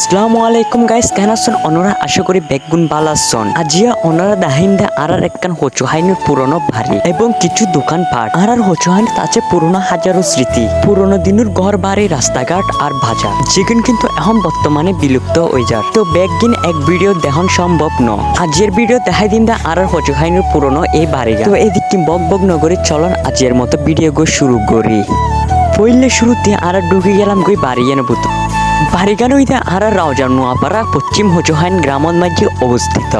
আসসালামু আলাইকুম গাইস কেন আছেন? অনরা, আশা করি বেগুন বালাসন আজিয়া অনরা দাহিন্দা আর আর একখান হচুহাইনের পুরনো বাড়ি এবং কিছু দোকান পাট আর আর হচুহাইন আছে পুরনো হাজারো স্মৃতি। পুরনো দিনের ঘর বাড়ি, রাস্তাঘাট আর বাজার। যেগুন কিন্তু এখন বর্তমানে বিলুপ্ত হয়ে যার তো বেগিন এক ভিডিও দেখন সম্ভব ন। আজের ভিডিও দেখাই দিন দা আর আর হচুহাইনের পুরনো এই বাড়ি তো এদিকে বক বক নগরে চলন আজের মতো ভিডিও গো শুরু করি। পইলে শুরুতে আর ঢুকে গেলাম গই বাড়ি এনে বুত বাড়িগান হইতে আর রাউজার নোয়াপাড়া পশ্চিম হজহাইন গ্রামত মাঝে অবস্থিত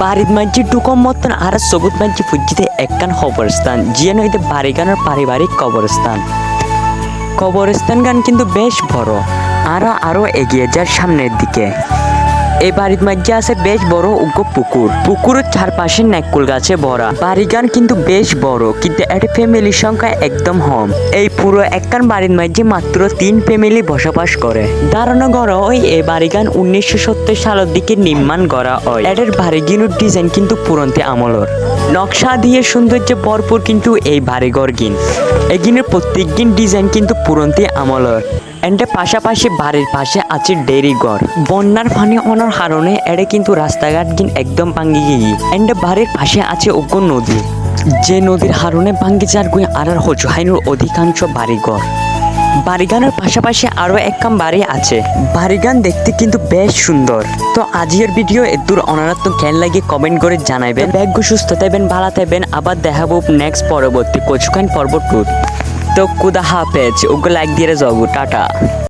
বাড়ির মাঝে টুকম মতন আর সবুজ মাঝে ফুজিতে একখান কবরস্থান জিয়ান হইতে বারিগানের পারিবারিক কবরস্থান কবরস্থান গান কিন্তু বেশ বড়। আরও আরও এগিয়ে যায় সামনের দিকে। এই বাড়ির মাঝে আছে বেশ বড় উগ্র পুকুর। পুকুরের চারপাশে নাকুল গাছে ভরা। বাড়িগান কিন্তু বেশ বড়, কিন্তু একটা ফ্যামিলির সংখ্যা একদম কম। এই পুরো একখান বাড়ির মাঝে মাত্র তিন ফ্যামিলি বসবাস করে। দাঁড়ানো ঘর ওই এই বাড়িগান উনিশশো সত্তর সালের দিকে নির্মাণ করা হয়। এটার বাড়িগিনুর ডিজাইন কিন্তু পুরন্তে আমলর। নকশা দিয়ে সৌন্দর্যে ভরপুর কিন্তু এই বাড়িঘর গিন। এগিনের প্রত্যেক দিন ডিজাইন কিন্তু পুরন্তে আমলর। এন্ডে পাশাপাশি বাড়ির পাশে আছে ডেরি ঘর বন্যার পানি অনার কারণে এড়ে কিন্তু রাস্তাঘাট গিন একদম ভাঙ্গি গিয়ে। এন্ডে বাড়ির পাশে আছে উগ্র নদী। যে নদীর হারণে ভাঙ্গি যার গুই আর হজুহাইনুর অধিকাংশ বাড়িঘর। বাড়িগানের পাশাপাশি আরও একখান বাড়ি আছে। বাড়িগান দেখতে কিন্তু বেশ সুন্দর। তো আজকের ভিডিও এদূর অনারাত্ম খেয়াল লাগিয়ে কমেন্ট করে জানাইবেন। ব্যাগ সুস্থ থাকবেন, ভালো থাকবেন। আবার দেখাবো নেক্সট পরবর্তী কোচুকান পর্ব টুর। তো কুদা হাফেজ ওগুলো লাইক দিয়ে যাব টাটা।